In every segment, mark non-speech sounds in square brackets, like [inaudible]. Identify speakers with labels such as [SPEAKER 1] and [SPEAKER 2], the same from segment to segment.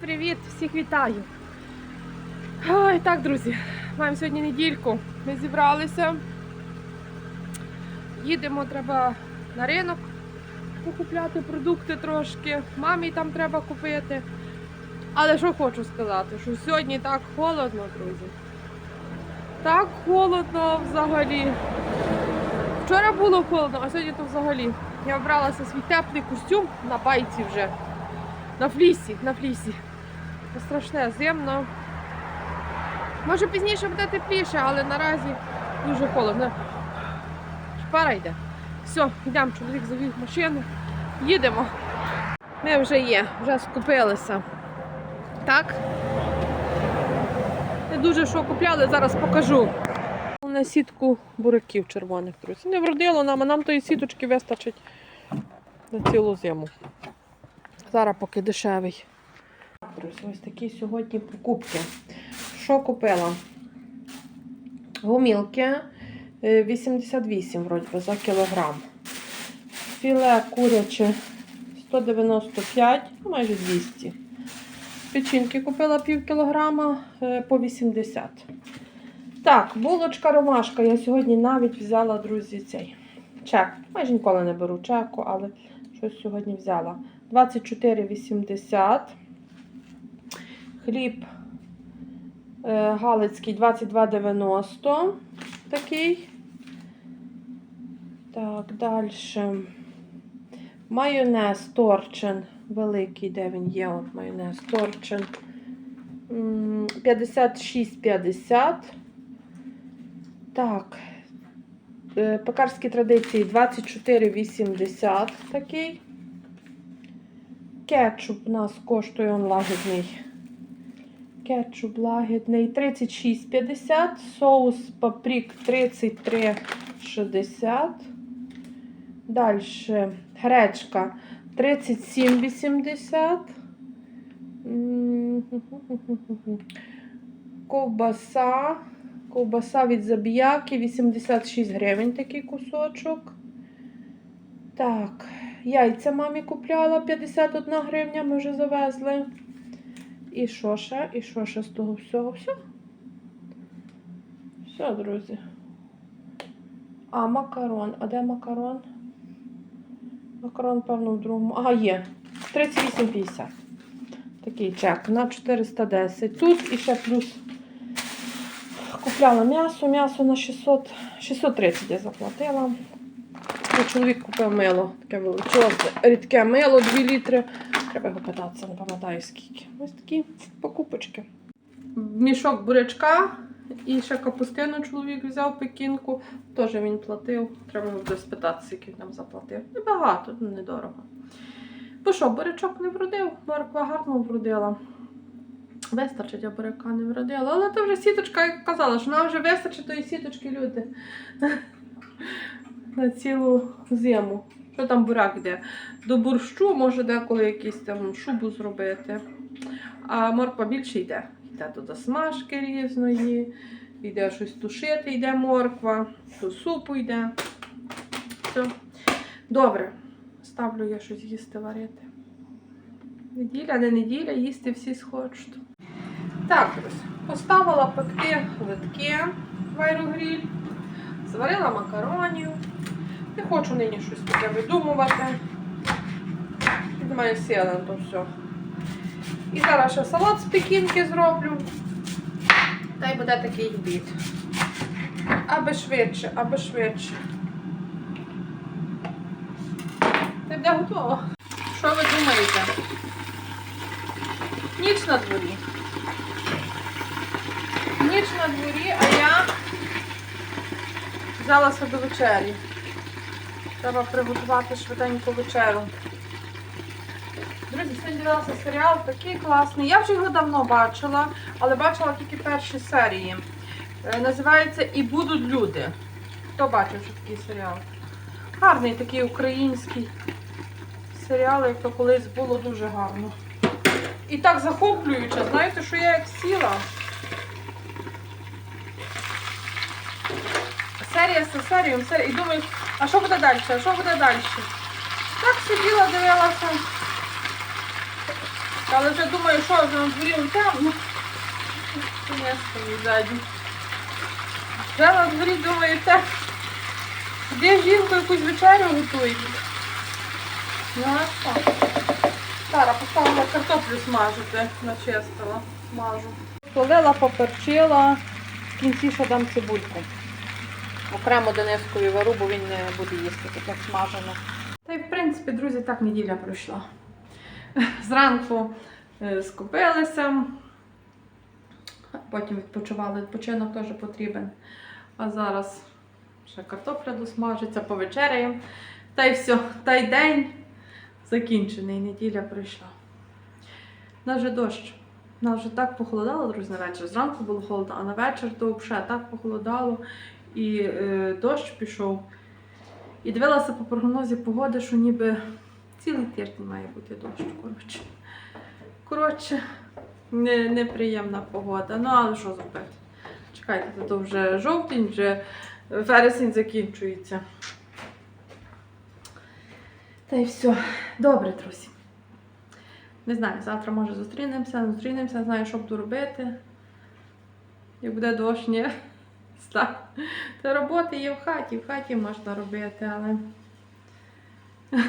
[SPEAKER 1] Привіт, всіх вітаю. Ой, так, друзі, маємо сьогодні недільку. Ми зібралися. Їдемо, треба на ринок покупляти продукти трошки. Мамі там треба купити. Але що хочу сказати, що сьогодні так холодно, друзі. Так холодно взагалі. Вчора було холодно, а сьогодні то взагалі. Я обралася свій теплий костюм на байці вже. На флісі, на флісі. Страшне, зимно. Може пізніше буде тепліше, але наразі дуже холодно. Шпара йде. Все, йдемо, чоловік завів машину. Їдемо. Ми вже є, вже скупилися. Так? Не дуже що купляли, зараз покажу. На сітку буряків червоних, друзі. Не вродило нам, а нам тої сіточки вистачить на цілу зиму. Зараз поки дешевий. Друзі, ось такі сьогодні покупки. Що купила? Гумілки е, 88 вроді би, за кілограм. Філе куряче 195, ну, майже 200. Печінки купила пів кілограма е, по 80. Так, булочка ромашка. Я сьогодні навіть взяла, друзі, цей чек. Майже ніколи не беру чеку, але щось сьогодні взяла. 24,80. Хліб е, Галицький 22,90. Такий. Так, далі. Майонез Торчин. Великий, де він є? От майонез Торчин. М, 56,50. Так. Е, Пекарські традиції 24,80 такий. Кетчуп у нас коштує он лагідний. Кетчуп лагідний 36,50. Соус паприк 33,60. Далі гречка 37,80. Ковбаса. Ковбаса від забіяки 86 гривень такий кусочок. Так, яйця мамі купляла 51 гривня, ми вже завезли. І що ще? І що ще з того всього? Все? Все, друзі. А, макарон. А де макарон? Макарон, певно, в другому. Ага, є. 38,50. Такий чек на 410. Тут і ще плюс купляла м'ясо. М'ясо на 600, 630 я заплатила. Чоловік купив мило, таке величезне, рідке мило, 2 літри. Треба його питатися, не пам'ятаю скільки. Ось такі покупочки. Мішок бурячка і ще капустину чоловік взяв пекінку. Теж він платив. Треба буде спитати, скільки нам заплатив. Небагато, ну, недорого. Бо що, бурячок не вродив, морква гарно вродила. Вистачить, а буряка не вродила. Але то вже сіточка, як казала, що нам вже вистачить тої сіточки, люди. [laughs] На цілу зиму. Що там буряк йде? До борщу може деколи якийсь там шубу зробити. А морква більше йде. Йде до засмажки різної, йде щось тушити, йде морква, до супу йде. Все. Добре. Ставлю я щось їсти варити. Неділя, не неділя, їсти всі схочуть. Так, поставила пекти литки в аерогріль, зварила макаронів. Не хочу нині щось таке видумувати. Немає сили на то все. І зараз ще салат з пекінки зроблю. Та й буде такий обід. Аби швидше, аби швидше. Ти буде готово. Що ви думаєте? Ніч на дворі. Ніч на дворі, а я взялася до вечері. Треба приготувати швиденько вечеру. Друзі, сьогодні дивилася серіал такий класний. Я вже його давно бачила, але бачила тільки перші серії. Е, Називається І будуть люди. Хто бачив що такий серіал? Гарний такий український серіал, як то колись було дуже гарно. І так захоплююче, знаєте, що я як сіла. Серія за серією, серія. І думаю, а що буде далі? А що буде далі? Так сиділа, дивилася
[SPEAKER 2] Але вже думаю, що вже на дворі он темно. Конечно, ззаді. Вже на дворі думаю, те. Де жінка якусь вечерю готує? Ну а що? Зараз поставила картоплю смажити, начистила. Смажу. Солила, поперчила. В кінці ще дам цибульку. Окремо Денискові вару, бо він не буде їсти таке смажене. Та й в принципі, друзі, так неділя пройшла. Зранку е, скупилися, потім відпочивали, відпочинок теж потрібен. А зараз ще картопля досмажиться, повечеряємо. Та й все, та й день закінчений, неділя пройшла. Нас вже дощ. Нас вже так похолодало, друзі, на вечір. Зранку було холодно, а на вечір то взагалі так похолодало і е, дощ пішов. І дивилася по прогнозі погоди, що ніби цілий тиждень має бути дощ. Коротше, коротше не, неприємна погода. Ну, але що зробити? Чекайте, то, вже жовтень, вже вересень закінчується. Та й все. Добре, друзі. Не знаю, завтра може зустрінемося, зустрінемося, не знаю, що буду робити. Як буде дощ, ні. [laughs] Та роботи є в хаті, в хаті можна робити, але [laughs]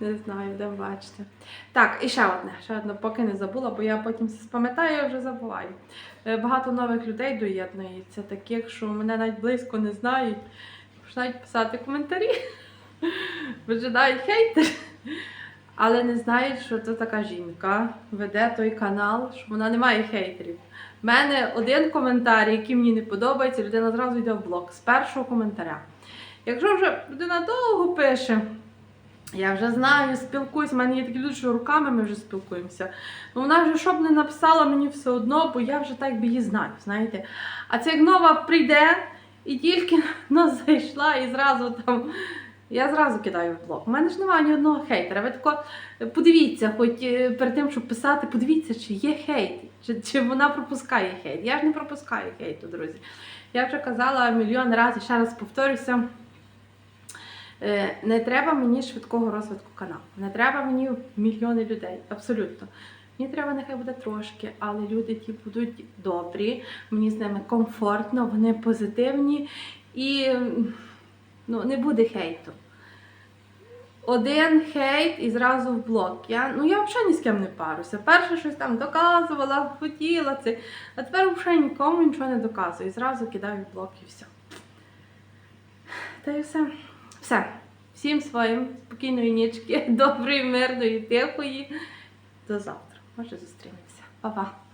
[SPEAKER 2] не знаю, де бачите. Так, і ще одне, ще одне, поки не забула, бо я потім все спам'ятаю і вже забуваю. Е, Багато нових людей доєднується, таких, що мене навіть близько не знають, починають писати коментарі, [laughs] вижидають хейтер, але не знають, що це така жінка веде той канал, що вона не має хейтерів. У мене один коментар, який мені не подобається, людина зразу йде в блок з першого коментаря. Якщо вже людина довго пише, я вже знаю, спілкуюсь, у мене є такі люди, що руками ми вже спілкуємося. Ну вона вже що б не написала мені все одно, бо я вже так би її знаю, знаєте. А це як нова прийде і тільки [laughs] нас зайшла і зразу там. Я зразу кидаю в блок. У мене ж немає ні одного хейтера. Ви тако подивіться, хоч е, перед тим, щоб писати, подивіться, чи є хейт, чи, чи вона пропускає хейт. Я ж не пропускаю хейту, друзі. Я вже казала мільйон разів, ще раз повторюся. Е, Не треба мені швидкого розвитку каналу. Не треба мені мільйони людей. Абсолютно. Мені треба нехай буде трошки, але люди ті будуть добрі, мені з ними комфортно, вони позитивні і ну, не буде хейту. Один хейт і зразу в блок. Я, ну, я взагалі ні з ким не парюся. Перше щось там доказувала, хотіла це, а тепер взагалі нікому нічого не доказую. І зразу кидаю в блок і все. Та й все. Все. Всім своїм спокійної нічки, [laughs] доброї, мирної, тихої. До завтра. Може зустрінемося. Па-па.